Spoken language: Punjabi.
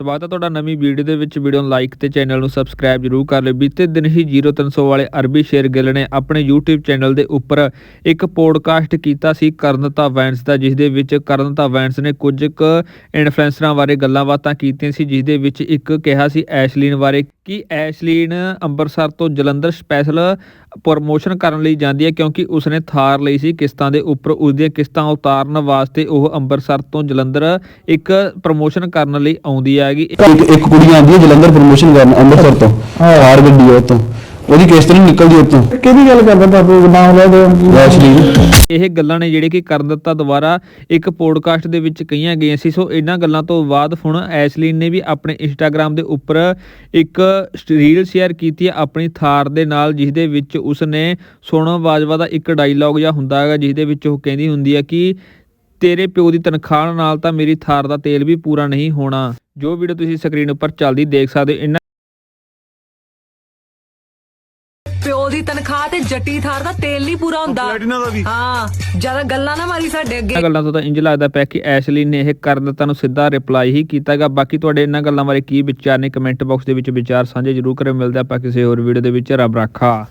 ਸਵਾਗਤ ਹੈ ਤੁਹਾਡਾ ਨਵੀਂ ਵੀਡੀਓ ਦੇ ਵਿੱਚ ਵੀਡੀਓ ਨੂੰ ਲਾਈਕ ਤੇ ਚੈਨਲ ਨੂੰ ਸਬਸਕ੍ਰਾਈਬ ਜਰੂਰ ਕਰ ਲਿਓ। ਬੀਤੇ ਦਿਨ ਹੀ 0300 ਵਾਲੇ ਅਰਬੀ ਸ਼ੇਰ ਗਿੱਲ ਨੇ ਆਪਣੇ YouTube ਚੈਨਲ ਦੇ ਉੱਪਰ ਇੱਕ ਪੋਡਕਾਸਟ ਕੀਤਾ ਸੀ ਕਰਨਤਾ ਵੈਂਸ ਦਾ ਜਿਸ ਦੇ ਵਿੱਚ ਕਰਨਤਾ ਵੈਂਸ ਨੇ ਕੁਝ ਕੁ ਇਨਫਲੂਐਂਸਰਾਂ ਬਾਰੇ ਗੱਲਾਂ ਬਾਤਾਂ ਕੀਤੀਆਂ ਸੀ ਜਿਸ ਦੇ ਵਿੱਚ ਇੱਕ ਕਿਹਾ ਸੀ, ਐਸ਼ਲੀਨ ਬਾਰੇ ਕਿ ਐਸ਼ਲੀਨ ਅੰਮ੍ਰਿਤਸਰ ਤੋਂ ਜਲੰਧਰ ਸਪੈਸ਼ਲ ਪ੍ਰਮੋਸ਼ਨ ਕਰਨ ਲਈ ਜਾਂਦੀ ਹੈ ਕਿਉਂਕਿ ਉਸਨੇ ਥਾਰ ਲਈ ਸੀ ਕਿਸ਼ਤਾਂ ਦੇ ਉੱਪਰ ਉਸਦੀਆਂ ਕਿਸ਼ਤਾਂ ਉਤਾਰਨ ਵਾਸਤੇ ਉਹ ਅੰਮ੍ਰਿਤਸਰ ਤੋਂ ਜਲੰਧਰ ਇੱਕ ਪ੍ਰਮੋਸ਼ਨ ਕਰਨ ਲਈ ਆਉਂਦੀ ਹੈਗੀ। ਇੱਕ ਇੱਕ ਕੁੜੀ ਆਂਦੀ ਹੈ ਜਲੰਧਰ ਪ੍ਰਮੋਸ਼ਨ ਕਰਨ ਅੰਮ੍ਰਿਤਸਰ ਤੋਂ ਕਾਰ ਗੱਡੀ ਉਹ ਤੋਂ। ਉਹਦੀ ਕਿਸ਼ਤ ਨਹੀਂ ਨਿਕਲਦੀ ਉਹ ਤੋਂ ਕਿਹਦੀ ਗੱਲ ਕਰਦਾ ਬਾਬੂ ਨਾਮ ਲੈ ਦੇ ਐਸ਼ਲੀਨ ਇਹ ਗੱਲਾਂ ਨੇ ਜਿਹੜੇ ਕਿ ਕਰਨ ਦਿੱਤਾ ਦੁਆਰਾ ਇੱਕ ਪੋਡਕਾਸਟ ਦੇ ਵਿੱਚ ਕਹੀਆਂ ਗਈਆਂ ਸੀ। ਸੋ ਇਹਨਾਂ ਗੱਲਾਂ ਤੋਂ ਬਾਅਦ ਹੁਣ ਐਸ਼ਲੀਨ ਨੇ ਵੀ ਆਪਣੇ ਇੰਸਟਾਗ੍ਰam ਦੇ ਉੱਪਰ ਇੱਕ ਰੀਲ ਸ਼ੇਅਰ ਕੀਤੀ ਹੈ ਆਪਣੀ ਥਾਰ ਦੇ ਨਾਲ ਜਿਸ ਦੇ ਵਿੱਚ ਉਸਨੇ ਸੋਨਮ ਬਾਜਵਾ ਦਾ ਇੱਕ ਡਾਇਲੌਗ ਜਿਹਾ ਹੁੰਦਾ ਹੈਗਾ ਜਿਸ ਦੇ ਵਿੱਚ ਉਹ ਕਹਿੰਦੀ ਹੁੰਦੀ ਹੈ ਕਿ ਤੇਰੇ ਪਿਓ ਦੀ ਤਨਖਾਹ ਨਾਲ ਤਾਂ ਮੇਰੀ ਥਾਰ ਦਾ ਤੇਲ ਵੀ ਪੂਰਾ ਨਹੀਂ ਹੋਣਾ। ਜੋ ਵੀਡੀਓ ਤੁਸੀਂ ਸਕਰੀਨ ਉੱਪਰ ਚੱਲਦੀ ਦੇਖ ਸਕਦੇ ਹੋ ਪਿਓ ਦੀ ਤਨਖਾਹ ਤੇ ਜੱਟੀ ਥਾਰ ਦਾ ਤੇਲ ਨਹੀਂ ਪੂਰਾ ਹੁੰਦਾ। ਹਾਂ ਜ਼ਿਆਦਾ ਗੱਲਾਂ ਨਾ ਮਾਰੀ ਸਾਡੇ ਅੱਗੇ। ਇਹਨਾਂ ਗੱਲਾਂ ਤੋਂ ਤਾਂ ਇੰਜ ਲੱਗਦਾ ਪਿਆ ਕਿ ਐਸ਼ਲੀ ਨੇ ਇਹ ਕਰਨ ਦਿੱਤਾ ਨੂੰ ਸਿੱਧਾ ਰਿਪਲਾਈ ਹੀ ਕੀਤਾਗਾ ਬਾਕੀ ਤੁਹਾਡੇ ਇਹਨਾਂ ਗੱਲਾਂ ਬਾਰੇ ਕੀ ਵਿਚਾਰ ਨੇ ਕਮੈਂਟ ਬਾਕਸ ਦੇ ਵਿੱਚ ਵਿਚਾਰ ਸਾਂਝੇ ਜ਼ਰੂਰ ਕਰਿਓ। ਮਿਲਦੇ ਆਪਾਂ ਕਿਸੇ ਹੋਰ ਵੀਡੀਓ ਦੇ ਵਿੱਚ। ਰੱਬ ਰਾਖਾ।